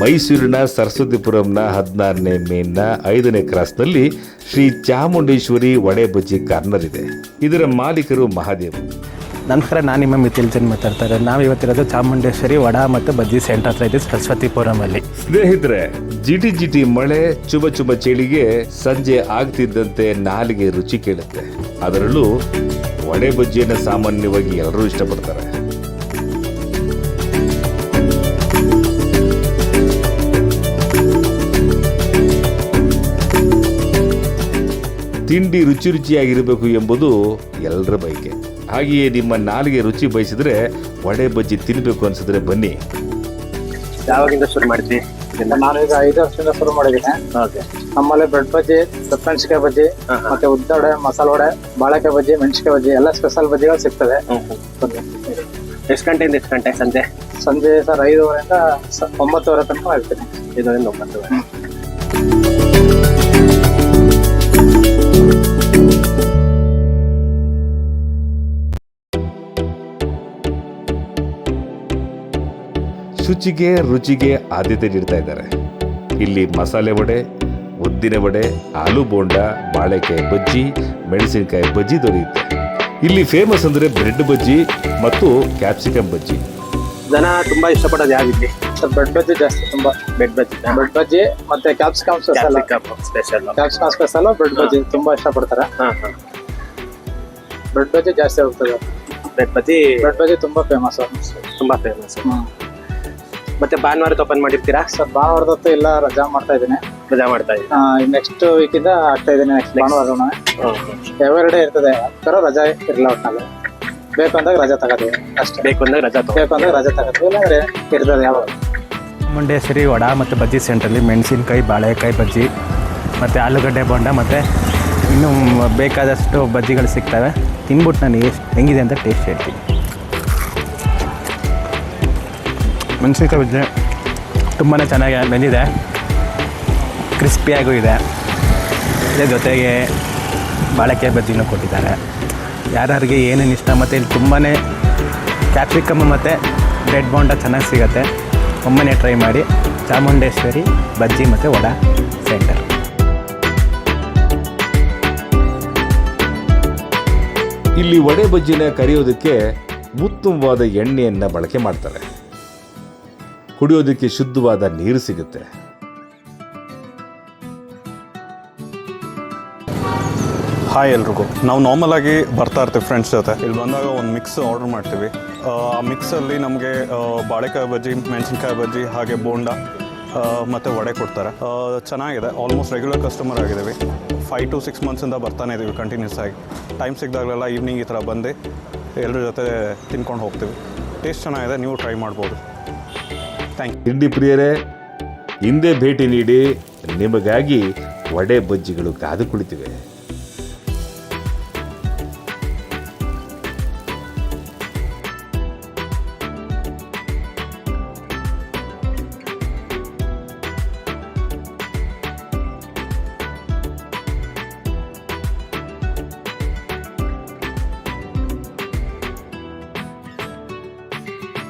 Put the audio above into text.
ಮೈಸೂರಿನ ಸರಸ್ವತಿಪುರಂನ ಹದಿನಾರನೇ ಮೇನ್ನ ಐದನೇ ಕ್ರಾಸ್ನಲ್ಲಿ ಶ್ರೀ ಚಾಮುಂಡೇಶ್ವರಿ ವಡೆ ಬಜ್ಜಿ ಕಾರ್ನರ್ ಇದೆ. ಇದರ ಮಾಲೀಕರು ಮಹಾದೇವ್ ನಮಸ್ಕಾರ ನಾನು ನಿಮ್ಮ ಮಿಥಿಲ್ ಜನ್ ಮಾತಾಡ್ತಾರೆ ನಾವು ಇವತ್ತಿರೋದು ಚಾಮುಂಡೇಶ್ವರಿ ವಡ ಮತ್ತು ಬಜ್ಜಿ ಸೆಂಟರ್ ಹತ್ರ ಇದೆ ಸರಸ್ವತಿಪುರಮಲ್ಲಿ ಸ್ನೇಹಿತರೆ ಜಿಟಿ ಜಿಟಿ ಮಳೆ ಚುಬ ಚುಬ ಚಳಿಗೆ ಸಂಜೆ ಆಗ್ತಿದ್ದಂತೆ ನಾಲಿಗೆ ರುಚಿ ಕೇಳುತ್ತೆ. ಅದರಲ್ಲೂ ವಡೆ ಬಜ್ಜಿಯನ್ನು ಸಾಮಾನ್ಯವಾಗಿ ಎಲ್ಲರೂ ಇಷ್ಟಪಡ್ತಾರೆ. ತಿಂಡಿ ರುಚಿ ರುಚಿಯಾಗಿರಬೇಕು ಎಂಬುದು ಎಲ್ಲರ ಬಯಕೆ. ಹಾಗೆಯೇ ನಿಮ್ಮ ನಾಲಿಗೆ ರುಚಿ ಬಯಸಿದ್ರೆ ವಡೆ ಬಜ್ಜಿ ತಿನ್ನಬೇಕು ಅನ್ಸಿದ್ರೆ ಬನ್ನಿ. ಯಾವಾಗಿಂದ ಶುರು ಮಾಡಿದ್ವಿ ನಾನು ಈಗ ಐದು ವರ್ಷದಿಂದ ಶುರು ಮಾಡಿದ್ದೀನಿ. ಓಕೆ. ನಮ್ಮಲ್ಲಿ ಬ್ರೆಡ್ ಬಜ್ಜಿ ಮೆಣಸಿನಕಾಯಿ ಬಜ್ಜಿ ಮತ್ತೆ ಉದ್ದ ವಡೆ ಮಸಾಲ ವಡೆ ಬಾಳೆಕಾಯಿ ಬಜ್ಜಿ ಮೆಣಸಿಕಾಯಿ ಬಜ್ಜಿ ಎಲ್ಲ ಸ್ಪೆಷಲ್ ಬಜ್ಜಿಗಳು ಸಿಗ್ತದೆ. ಎಷ್ಟು ಗಂಟೆಯಿಂದ ಎಷ್ಟು ಗಂಟೆ ಸಂಜೆ? ಸಂಜೆ ಸರ್ ಐದುವರೆಯಿಂದ ಸ- ಒಂಬತ್ತುವರೆ ತನಕ ಇರ್ತೀನಿ ಐದುವರೆಯಿಂದ ಒಂಬತ್ತು ಶುಚಿಗೆ ರುಚಿಗೆ ಆದ್ಯತೆ ನೀಡ್ತಾ ಇದ್ದಾರೆ. ಇಲ್ಲಿ ಮಸಾಲೆ ವಡೆ ಉದ್ದಿನ ವಡೆ ಆಲೂ ಬೋಂಡ ಬಾಳೆಕಾಯಿ ಬಜ್ಜಿ ಮೆಣಸಿನಕಾಯಿ ಬಜ್ಜಿ ದೊರೆಯುತ್ತೆ. ಇಲ್ಲಿ ಫೇಮಸ್ ಅಂದ್ರೆ ಬ್ರೆಡ್ ಬಜ್ಜಿ ಮತ್ತು ಕ್ಯಾಪ್ಸಿಕಮ್ ಬಜ್ಜಿ. ಜನ ತುಂಬಾ ಇಷ್ಟಪಡೋದು ಯಾವ ರೀತಿ ಬ್ರೆಡ್ ಬಜ್ಜಿ ಜಾಸ್ತಿ ತುಂಬಾ ಬ್ರೆಡ್ ಬಜ್ಜಿ. ಬ್ರೆಡ್ ಬಜ್ಜಿ ಮತ್ತೆ capsicum special special capsicum special bread bajji ತುಂಬಾ ಇಷ್ಟಪಡ್ತಾರೆ. ಹಾ ಹಾ. ಬ್ರೆಡ್ ಬಜ್ಜಿ ಜಾಸ್ತಿ ಹೋಗ್ತದೆ ಬ್ರೆಡ್ ಬಜ್ಜಿ ಬ್ರೆಡ್ ಬಜ್ಜಿ ತುಂಬಾ ಫೇಮಸ್ ತುಂಬಾ ಫೇಮಸ್ ಮತ್ತೆ ಭಾನುವಾರ ಓಪನ್ ಮಾಡಿರ್ತೀರಾ? ಸರ್ ಭಾನುವಾರದತ್ತು ಎಲ್ಲ ರಜಾ ಮಾಡ್ತಾ ಇದ್ದೀನಿ. ರಜಾ ಮಾಡ್ತಾ ಇದ್ದೀನಿ ನೆಕ್ಸ್ಟ್ ವೀಕ್ ಇಂದ ಆಗ್ತಾ ಇದ್ದೀನಿ ನೆಕ್ಸ್ಟ್ ಭಾನುವಾರ ಎವ್ರಿ ಡೇ ಇರ್ತದೆ. ಥರ ರಜಾ ಇರಲ್ಲ ಒಟ್ಟಿನಲ್ಲಿ ಬೇಕು ಅಂದಾಗ ರಜಾ ತಗೋತೀವಿ ಅಷ್ಟೇ. ಬೇಕು ಅಂದಾಗ ರಜಾ ತಗೋ ಬೇಕು ಅಂದಾಗ ರಜಾ ತಗೋತೀವಿ ಇಲ್ಲಾಂದ್ರೆ ಇರ್ತದೆ ಯಾವಾಗ. ಚಾಮುಂಡೇಶ್ವರಿ ವಡ ಮತ್ತು ಬಜ್ಜಿ ಸೆಂಟ್ರಲ್ಲಿ ಮೆಣಸಿನ್ಕಾಯಿ ಬಾಳೆಕಾಯಿ ಬಜ್ಜಿ ಮತ್ತು ಆಲೂಗಡ್ಡೆ ಬೋಂಡ ಮತ್ತು ಇನ್ನೂ ಬೇಕಾದಷ್ಟು ಬಜ್ಜಿಗಳು ಸಿಗ್ತವೆ. ತಿನ್ಬಿಟ್ಟು ನಾನು ಎಷ್ಟು ಹೆಂಗಿದೆ ಅಂತ ಟೇಸ್ಟ್ ಹೇಳ್ತೀನಿ. ಮೆಣಸಿನ್ಕಾಯಿ ಬಜ್ಜಿ ತುಂಬಾ ಚೆನ್ನಾಗಿ ಬೆಂದಿದೆ. ಕ್ರಿಸ್ಪಿಯಾಗೂ ಇದೆ. ಇದೇ ಜೊತೆಗೆ ಬಾಳೆಕಾಯಿ ಬಜ್ಜಿನೂ ಕೊಟ್ಟಿದ್ದಾರೆ. ಯಾರ್ಯಾರಿಗೆ ಏನೇನು ಇಷ್ಟ ಮತ್ತು ಇಲ್ಲಿ ತುಂಬಾ ಕ್ಯಾಪ್ಸಿಕಮ್ ಮತ್ತು ಬ್ರೆಡ್ ಬೌಂಡ ಚೆನ್ನಾಗಿ ಸಿಗುತ್ತೆ. ಒಮ್ಮನೆ ಟ್ರೈ ಮಾಡಿ. ಚಾಮುಂಡೇಶ್ವರಿ ಬಜ್ಜಿ ಮತ್ತು ವಡ ಸೆಂಟರ್ ಇಲ್ಲಿ ವಡೆ ಬಜ್ಜಿನ ಕರಿಯೋದಕ್ಕೆ ಉತ್ತಮವಾದ ಎಣ್ಣೆಯನ್ನು ಬಳಕೆ ಮಾಡ್ತಾರೆ. ಕುಡಿಯೋದಕ್ಕೆ ಶುದ್ಧವಾದ ನೀರು ಸಿಗುತ್ತೆ. ಹಾಯ್ ಎಲ್ರಿಗೂ. ನಾವು ನಾರ್ಮಲ್ ಆಗಿ ಬರ್ತಾ ಇರ್ತೀವಿ ಫ್ರೆಂಡ್ಸ್ ಜೊತೆ. ಇಲ್ಲಿ ಬಂದಾಗ ಒಂದು ಮಿಕ್ಸ್ ಆರ್ಡರ್ ಮಾಡ್ತೀವಿ. ಆ ಮಿಕ್ಸಲ್ಲಿ ನಮಗೆ ಬಾಳೆಕಾಯಿ ಬಜ್ಜಿ, ಮೆಣಸಿನ್ಕಾಯಿ ಬಜ್ಜಿ, ಹಾಗೆ ಬೋಂಡ ಮತ್ತು ವಡೆ ಕೊಡ್ತಾರೆ. ಚೆನ್ನಾಗಿದೆ. ಆಲ್ಮೋಸ್ಟ್ ರೆಗ್ಯುಲರ್ ಕಸ್ಟಮರ್ ಆಗಿದ್ದೀವಿ. ಫೈವ್ ಟು ಸಿಕ್ಸ್ ಮಂತ್ಸಿಂದ ಬರ್ತಾನೆ ಇದ್ದೀವಿ ಕಂಟಿನ್ಯೂಸ್ ಆಗಿ. ಟೈಮ್ ಸಿಗ್ದಾಗಲೆಲ್ಲ ಈವ್ನಿಂಗ್ ಈ ಥರ ಬಂದು ಎಲ್ಲರ ಜೊತೆ ತಿನ್ಕೊಂಡು ಹೋಗ್ತೀವಿ. ಟೇಸ್ಟ್ ಚೆನ್ನಾಗಿದೆ. ನೀವು ಟ್ರೈ ಮಾಡ್ಬೋದು. ಥ್ಯಾಂಕ್ ತಿಂಡಿ ಪ್ರಿಯರೇ ಹಿಂದೆ ಭೇಟಿ ನೀಡಿ ನಿಮಗಾಗಿ ವಡೆ ಬಜ್ಜಿಗಳು ಕಾದು ಕುಳಿತಿವೆ.